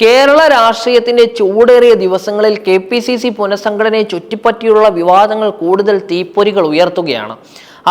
കേരള രാഷ്ട്രീയത്തിന്റെ ചൂടേറിയ ദിവസങ്ങളിൽ കെ പി സി സി പുനഃസംഘടനയെ ചുറ്റിപ്പറ്റിയുള്ള വിവാദങ്ങൾ കൂടുതൽ തീപ്പൊരികൾ ഉയർത്തുകയാണ്.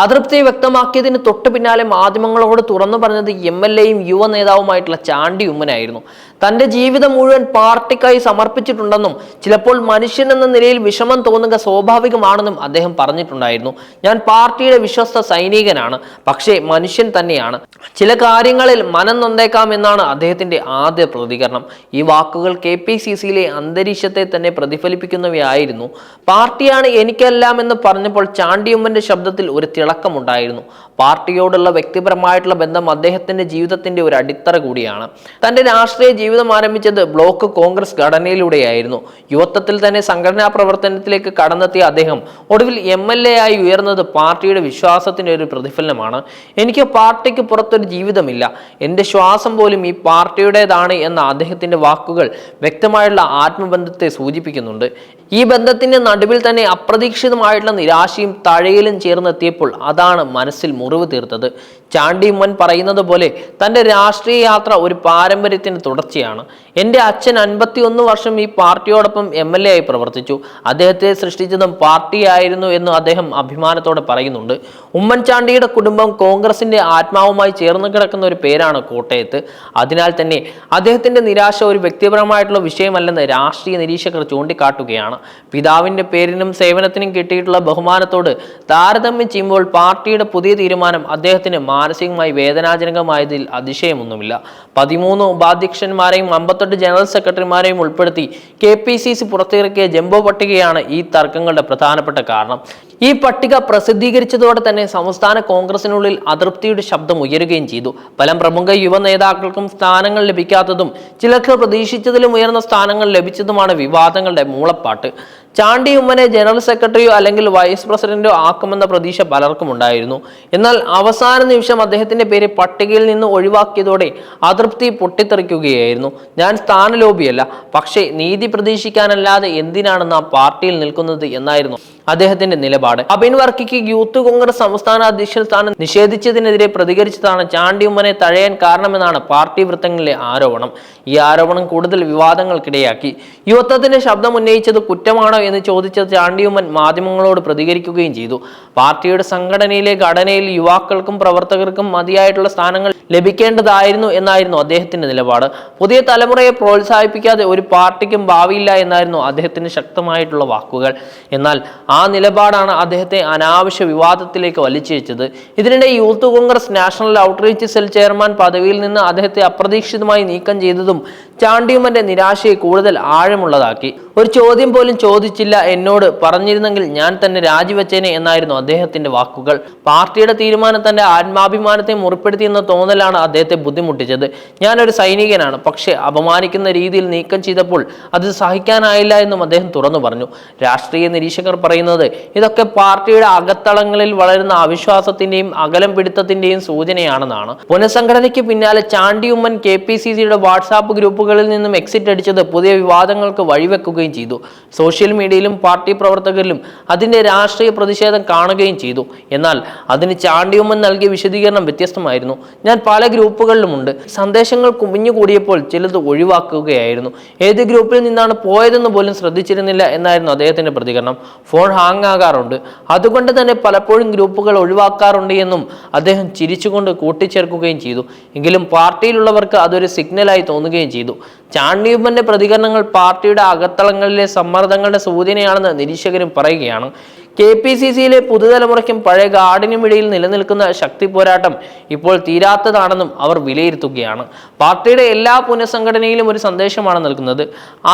അതൃപ്തി വ്യക്തമാക്കിയതിന് തൊട്ടു പിന്നാലെ മാധ്യമങ്ങളോട് തുറന്നു പറഞ്ഞത് എം എൽ എയും യുവ നേതാവുമായിട്ടുള്ള ചാണ്ടി ഉമ്മനായിരുന്നു. തന്റെ ജീവിതം മുഴുവൻ പാർട്ടിക്കായി സമർപ്പിച്ചിട്ടുണ്ടെന്നും ചിലപ്പോൾ മനുഷ്യൻ എന്ന നിലയിൽ വിഷമം തോന്നുക സ്വാഭാവികമാണെന്നും അദ്ദേഹം പറഞ്ഞിട്ടുണ്ടായിരുന്നു. ഞാൻ പാർട്ടിയുടെ വിശ്വസ്ത സൈനികനാണ് പക്ഷേ മനുഷ്യൻ തന്നെയാണ്. ചില കാര്യങ്ങളിൽ മനം നൊന്തേക്കാം എന്നാണ് അദ്ദേഹത്തിന്റെ ആദ്യ പ്രതികരണം. ഈ വാക്കുകൾ കെ പി സി സിയിലെ അന്തരീക്ഷത്തെ തന്നെ പ്രതിഫലിപ്പിക്കുന്നവയായിരുന്നു. പാർട്ടിയാണ് എനിക്കെല്ലാം എന്ന് പറഞ്ഞപ്പോൾ ചാണ്ടിയമ്മന്റെ ശബ്ദത്തിൽ ഒരു തിളക്കമുണ്ടായിരുന്നു. പാർട്ടിയോടുള്ള വ്യക്തിപരമായിട്ടുള്ള ബന്ധം അദ്ദേഹത്തിന്റെ ജീവിതത്തിന്റെ ഒരു അടിത്തറ കൂടിയാണ്. തന്റെ രാഷ്ട്രീയ ജീവിതം ആരംഭിച്ചത് ബ്ലോക്ക് കോൺഗ്രസ് ഘടനയിലൂടെയായിരുന്നു. യുവത്വത്തിൽ തന്നെ സംഘടനാ പ്രവർത്തനത്തിലേക്ക് കടന്നെത്തിയ അദ്ദേഹം ഒടുവിൽ എം എൽ എ ആയി ഉയർന്നത് പാർട്ടിയുടെ വിശ്വാസത്തിന്റെ ഒരു പ്രതിഫലനമാണ്. എനിക്ക് പാർട്ടിക്ക് പുറത്തൊരു ജീവിതമില്ല. എന്റെ ശ്വാസം പോലും ഈ പാർട്ടിയുടേതാണ് എന്ന അദ്ദേഹത്തിന്റെ വാക്കുകൾ വ്യക്തമായുള്ള ആത്മബന്ധത്തെ സൂചിപ്പിക്കുന്നുണ്ട്. ഈ ബന്ധത്തിന്റെ നടുവിൽ തന്നെ അപ്രതീക്ഷിതമായിട്ടുള്ള നിരാശയും തഴയിലും ചേർന്നെത്തിയപ്പോൾ അതാണ് മനസ്സിൽ മുറിവ് തീർത്തത്. ചാണ്ടി മുൻ പറയുന്നത് പോലെ തന്റെ രാഷ്ട്രീയ യാത്ര ഒരു പാരമ്പര്യത്തിന് തുടർച്ചയാണ്. എന്റെ അച്ഛൻ അൻപത്തിയൊന്ന് വർഷം ഈ പാർട്ടിയോടൊപ്പം എം എൽ എ ആയി പ്രവർത്തിച്ചു. അദ്ദേഹത്തെ സൃഷ്ടിച്ചതും പാർട്ടിയായിരുന്നു എന്ന് അദ്ദേഹം അഭിമാനത്തോടെ പറയുന്നുണ്ട്. ഉമ്മൻചാണ്ടിയുടെ കുടുംബം കോൺഗ്രസിന്റെ ആത്മാവുമായി ചേർന്ന് കിടക്കുന്ന ഒരു പേരാണ് കോട്ടയത്ത്. അതിനാൽ തന്നെ അദ്ദേഹത്തിന്റെ നിരാശ ഒരു വ്യക്തിപരമായിട്ടുള്ള വിഷയമല്ലെന്ന് രാഷ്ട്രീയ നിരീക്ഷകർ ചൂണ്ടിക്കാട്ടുകയാണ്. പിതാവിന്റെ പേരിനും സേവനത്തിനും കിട്ടിയിട്ടുള്ള ബഹുമാനത്തോട് താരതമ്യം ചെയ്യുമ്പോൾ പാർട്ടിയുടെ പുതിയ തീരുമാനം അദ്ദേഹത്തിന് മാനസികമായി വേദനാജനകമായതിൽ അതിശയമൊന്നുമില്ല. പതിമൂന്ന് ഉപാധ്യക്ഷന്മാരെയും അമ്പത്തെട്ട് ജനറൽ സെക്രട്ടറിമാരെയും ഉൾപ്പെടുത്തി കെ പി സി സി പുറത്തിറക്കിയ ജംബോ പട്ടികയാണ് ഈ തർക്കങ്ങളുടെ പ്രധാനപ്പെട്ട കാരണം. ഈ പട്ടിക പ്രസിദ്ധീകരിച്ചതോടെ തന്നെ സംസ്ഥാന കോൺഗ്രസിനുള്ളിൽ അതൃപ്തിയുടെ ശബ്ദം ഉയരുകയും ചെയ്തു. പല പ്രമുഖ യുവ നേതാക്കൾക്കും സ്ഥാനങ്ങൾ ലഭിക്കാത്തതും ചിലർക്ക് പ്രതീക്ഷിച്ചതിലും ഉയർന്ന സ്ഥാനങ്ങൾ ലഭിച്ചതുമാണ് വിവാദങ്ങളുടെ മൂളപ്പാട്ട്. ചാണ്ടി ഉമ്മനെ ജനറൽ സെക്രട്ടറിയോ അല്ലെങ്കിൽ വൈസ് പ്രസിഡന്റോ ആക്കുമെന്ന പ്രതീക്ഷ പലർക്കും ഉണ്ടായിരുന്നു. എന്നാൽ അവസാന നിമിഷം അദ്ദേഹത്തിന്റെ പേര് പട്ടികയിൽ നിന്ന് ഒഴിവാക്കിയതോടെ അതൃപ്തി പൊട്ടിത്തെറിക്കുകയായിരുന്നു. ഞാൻ സ്ഥാനലോപിയല്ല പക്ഷേ നീതി പ്രതീക്ഷിക്കാനല്ലാതെ എന്തിനാണ് നാം പാർട്ടിയിൽ നിൽക്കുന്നത് എന്നായിരുന്നു. അദ്ദേഹത്തിന്റെ നിലപാട്. അബിൻ വർക്കിക്ക് യൂത്ത് കോൺഗ്രസ് സംസ്ഥാന അധ്യക്ഷൻ സ്ഥാനം നിഷേധിച്ചതിനെതിരെ പ്രതികരിച്ചതാണ് ചാണ്ടി ഉമ്മനെ തഴയാൻ കാരണമെന്നാണ് പാർട്ടി വൃത്തങ്ങളിലെ ആരോപണം. ഈ ആരോപണം കൂടുതൽ വിവാദങ്ങൾക്കിടയാക്കി. യുവത്വത്തിന്റെ ശബ്ദം ഉന്നയിച്ചത് കുറ്റമാണോ എന്ന് ചോദിച്ച ചാണ്ടിയുമ്മൻ മാധ്യമങ്ങളോട് പ്രതികരിക്കുകയും ചെയ്തു. പാർട്ടിയുടെ സംഘടനയിലെ ഘടനയിൽ യുവാക്കൾക്കും പ്രവർത്തകർക്കും മതിയായിട്ടുള്ള സ്ഥാനങ്ങൾ ലഭിക്കേണ്ടതായിരുന്നു എന്നായിരുന്നു അദ്ദേഹത്തിന്റെ നിലപാട്. പുതിയ തലമുറയെ പ്രോത്സാഹിപ്പിക്കാതെ ഒരു പാർട്ടിക്കും ഭാവിയില്ല എന്നായിരുന്നു അദ്ദേഹത്തിന്റെ ശക്തമായിട്ടുള്ള വാക്കുകൾ. എന്നാൽ ആ നിലപാടാണ് അദ്ദേഹത്തെ അനാവശ്യ വിവാദത്തിലേക്ക് വലിച്ചിഴച്ചത്. ഇതിനിടെ youth Congress national outreach cell chairman പദവിയിൽ നിന്ന് അദ്ദേഹത്തെ അപ്രതീക്ഷിതമായി നീക്കം ചെയ്തതും ചാണ്ടിയുമ്മന്റെ നിരാശയെ കൂടുതൽ ആഴമുള്ളതാക്കി. ഒരു ചോദ്യം പോലും ചോദിച്ചില്ല എന്നോട് പറഞ്ഞിരുന്നെങ്കിൽ ഞാൻ തന്നെ രാജിവെച്ചേനെ എന്നായിരുന്നു അദ്ദേഹത്തിന്റെ വാക്കുകൾ. പാർട്ടിയുടെ തീരുമാനം തന്റെ ആത്മാഭിമാനത്തെ മുറിപ്പെടുത്തിയെന്ന തോന്നലാണ് അദ്ദേഹത്തെ ബുദ്ധിമുട്ടിച്ചത്. ഞാനൊരു സൈനികനാണ് പക്ഷേ അപമാനിക്കുന്ന രീതിയിൽ നീക്കം ചെയ്തപ്പോൾ അത് സഹിക്കാനായില്ല എന്നും അദ്ദേഹം തുറന്നു പറഞ്ഞു. രാഷ്ട്രീയ നിരീക്ഷകർ പറയുന്നത്. ഇതൊക്കെ പാർട്ടിയുടെ അകത്തളങ്ങളിൽ വളരുന്ന അവിശ്വാസത്തിന്റെയും അകലം പിടുത്തത്തിന്റെയും സൂചനയാണെന്നാണ്. പുനഃസംഘടനയ്ക്ക് പിന്നാലെ ചാണ്ടിയുമ്മൻ കെ പി സി സിയുടെ വാട്സാപ്പ് ഗ്രൂപ്പുകളിൽ നിന്നും എക്സിറ്റ് അടിച്ചത് പുതിയ വിവാദങ്ങൾക്ക് വഴിവെക്കുകയും ചെയ്തു. സോഷ്യൽ മീഡിയയിലും പാർട്ടി പ്രവർത്തകരിലും അതിന്റെ രാഷ്ട്രീയ പ്രതിഷേധം കാണുകയും ചെയ്തു. എന്നാൽ അതിന് ചാണ്ടിയുമ്മൻ നൽകിയ വിശദീകരണം വ്യത്യസ്തമായിരുന്നു. ഞാൻ പല ഗ്രൂപ്പുകളിലുമുണ്ട്. സന്ദേശങ്ങൾ കുമിഞ്ഞുകൂടിയപ്പോൾ ചിലത് ഒഴിവാക്കുകയായിരുന്നു. ഏത് ഗ്രൂപ്പിൽ നിന്നാണ് പോയതെന്ന് പോലും ശ്രദ്ധിച്ചിരുന്നില്ല എന്നായിരുന്നു അദ്ദേഹത്തിന്റെ പ്രതികരണം. ഫോൺ ഹാങ് ആകാറുണ്ട് അതുകൊണ്ട് തന്നെ പലപ്പോഴും ഗ്രൂപ്പുകൾ ഒഴിവാക്കാറുണ്ട് എന്നും അദ്ദേഹം ചിരിച്ചുകൊണ്ട് കൂട്ടിച്ചേർക്കുകയും ചെയ്തു. എങ്കിലും പാർട്ടിയിലുള്ളവർക്ക് അതൊരു സിഗ്നലായി തോന്നുകയും ചെയ്തു. ചാണ്ടിയുമ്മന്റെ പ്രതികരണങ്ങൾ പാർട്ടിയുടെ അകത്തളങ്ങളിലെ സമ്മർദ്ദങ്ങളുടെ സൂചനയാണെന്ന് നിരീക്ഷകരും പറയുകയാണ്. കെ പി സി സിയിലെ പുതുതലമുറയ്ക്കും പഴയ ഗാർഡിനും ഇടയിൽ നിലനിൽക്കുന്ന ശക്തി പോരാട്ടം ഇപ്പോൾ തീരാത്തതാണെന്നും അവർ വിലയിരുത്തുകയാണ്. പാർട്ടിയുടെ എല്ലാ പുനഃസംഘടനയിലും ഒരു സന്ദേശമാണ് നൽകുന്നത്.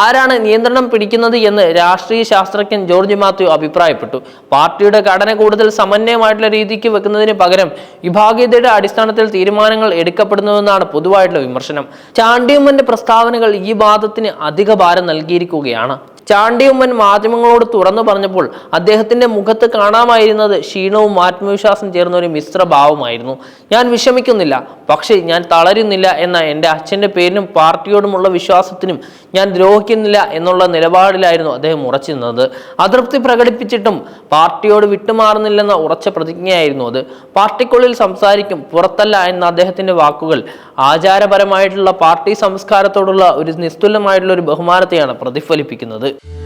ആരാണ് നിയന്ത്രണം പിടിക്കുന്നത് എന്ന് രാഷ്ട്രീയ ശാസ്ത്രജ്ഞൻ ജോർജ് മാത്യു അഭിപ്രായപ്പെട്ടു. പാർട്ടിയുടെ ഘടന കൂടുതൽ സമന്വയമായിട്ടുള്ള രീതിക്ക് വെക്കുന്നതിന് പകരം വിഭാഗീയതയുടെ അടിസ്ഥാനത്തിൽ തീരുമാനങ്ങൾ എടുക്കപ്പെടുന്നുവെന്നാണ് പൊതുവായിട്ടുള്ള വിമർശനം. ചാണ്ടിയമ്മന്റെ പ്രസ്താവനകൾ ഈ വാദത്തിന് അധിക ഭാരം നൽകിയിരിക്കുകയാണ്. ചാണ്ടിയുമ്മൻ മാധ്യമങ്ങളോട് തുറന്നു പറഞ്ഞപ്പോൾ അദ്ദേഹത്തിന്റെ മുഖത്ത് കാണാമായിരുന്നത് ക്ഷീണവും ആത്മവിശ്വാസം ചേർന്ന ഒരു മിശ്രഭാവമായിരുന്നു ഞാൻ വിഷമിക്കുന്നില്ല പക്ഷേ ഞാൻ തളരുന്നില്ല എന്ന എന്റെ അച്ഛന്റെ പേരിനും പാർട്ടിയോടുമുള്ള വിശ്വാസത്തിനും ഞാൻ ദ്രോഹിക്കുന്നില്ല എന്നുള്ള നിലപാടിലായിരുന്നു അദ്ദേഹം ഉറച്ചു നിന്നത്. അതൃപ്തി പ്രകടിപ്പിച്ചിട്ടും പാർട്ടിയോട് വിട്ടുമാറുന്നില്ലെന്ന ഉറച്ച പ്രതിജ്ഞയായിരുന്നു അത്. പാർട്ടിക്കുള്ളിൽ സംസാരിക്കും പുറത്തല്ല എന്ന അദ്ദേഹത്തിന്റെ വാക്കുകൾ ആചാരപരമായിട്ടുള്ള പാർട്ടി സംസ്കാരത്തോടുള്ള ഒരു നിസ്തുലമായിട്ടുള്ള ഒരു ബഹുമാനത്തെയാണ് പ്രതിഫലിപ്പിക്കുന്നത്. Música